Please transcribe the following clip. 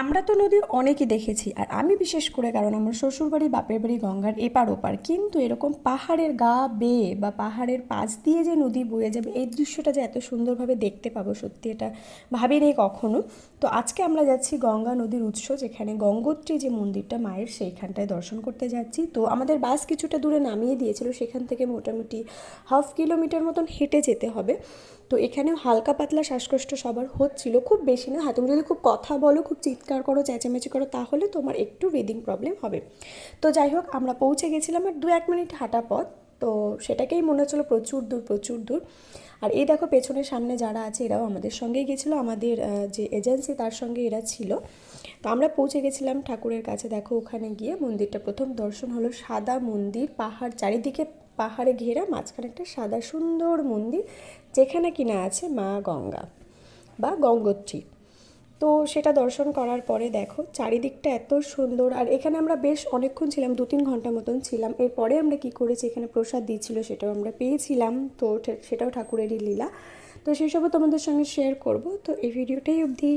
আমরা তো নদী অনেকই দেখেছি, আর আমি বিশেষ করে, কারণ আমার শ্বশুরবাড়ি, বাপের বাড়ি গঙ্গার এপার ওপার, কিন্তু এরকম পাহাড়ের গা বেয়ে বা পাহাড়ের পাশ দিয়ে যে নদী বয়ে যাবে, এই দৃশ্যটা যে এত সুন্দরভাবে দেখতে পাবো, সত্যি এটা ভাবিনি কখনো। তো আজকে আমরা যাচ্ছি গঙ্গা নদীর উৎস, যেখানে গঙ্গোত্রী যে মন্দিরটা মায়ের, সেইখানটায় দর্শন করতে যাচ্ছি। তো আমাদের বাস কিছুটা দূরে নামিয়ে দিয়েছিল, সেখান থেকে মোটামুটি হাফ কিলোমিটার মতন হেঁটে যেতে হবে। তো এখানেও হালকা পাতলা শ্বাসকষ্ট সবার হচ্ছিল, খুব বেশি না। হ্যাঁ তুমি যদি খুব কথা বলো, খুব চিৎকার করো, চেঁচামেচি করো, তাহলে তোমার একটু ব্রিদিং প্রবলেম হবে। তো যাই হোক, আমরা পৌঁছে গেছিলাম আর দু এক মিনিট হাঁটা পথ। তো সেটাকেই মনে হচ্ছিল প্রচুর দূর প্রচুর দূর। আর এই দেখো, পেছনের সামনে যারা আছে, এরাও আমাদের সঙ্গেই গেছিল, আমাদের যে এজেন্সি তার সঙ্গে এরা ছিল। তো আমরা পৌঁছে গেছিলাম ঠাকুরের কাছে। দেখো, ওখানে গিয়ে মন্দিরটা প্রথম দর্শন হলো সাদা মন্দির, পাহাড় চারিদিকে পাহাড়ে ঘেরা মাঝখানে একটা সাদা সুন্দর মন্দির যেখানে কিনা আছে মা গঙ্গা বা গঙ্গোত্রী। তো সেটা দর্শন করার পরে দেখো চারিদিকটা এত সুন্দর। আর এখানে আমরা বেশ অনেকক্ষণ ছিলাম দু তিন ঘণ্টা মতন ছিলাম। এরপরে আমরা কি করেছি, এখানে প্রসাদ দিচ্ছিল সেটাও আমরা পেয়েছিলাম। তো সেটাও ঠাকুরেরই লীলা। তো সেসবও তোমাদের সঙ্গে শেয়ার করব। তো এই ভিডিওটাই অবধি।